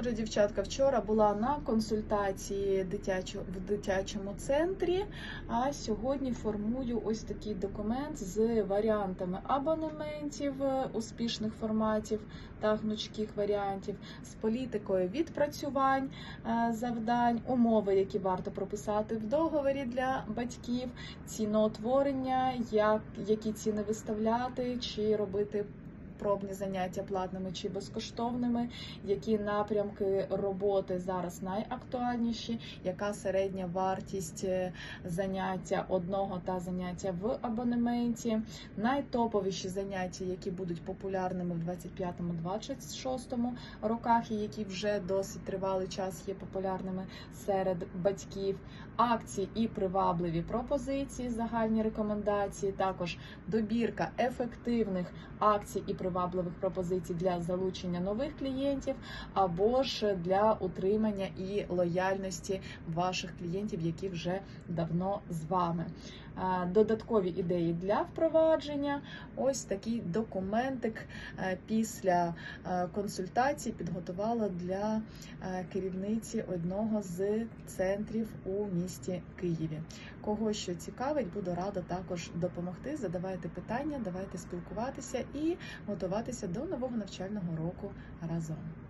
Отже, дівчатка, вчора була на консультації в дитячому центрі, а сьогодні формую ось такий документ з варіантами абонементів, е, успішних форматів та гнучких варіантів, з політикою відпрацювань е, завдань, умови, які варто прописати в договорі для батьків, ціноутворення, як, які ціни виставляти, чи робити пробні заняття платними чи безкоштовними, які напрямки роботи зараз найактуальніші, яка середня вартість е, заняття одного та заняття в абонементі, найтоповіші заняття, які будуть популярними в 25-26 роках, і які вже досить тривалий час є популярними серед батьків, акції і привабливі пропозиції, загальні рекомендації, також добірка ефективних акцій і привабливих пропозицій для залучення нових клієнтів або ж для утримання і лояльності ваших клієнтів, які вже давно з вами. Додаткові ідеї для впровадження. Ось такий документик е, після е, консультацій підготувала для е, керівниці одного з центрів у місті Києві. Кого що цікавить, буду рада також допомогти. Задавайте питання, давайте спілкуватися і готуватися до нового навчального року разом.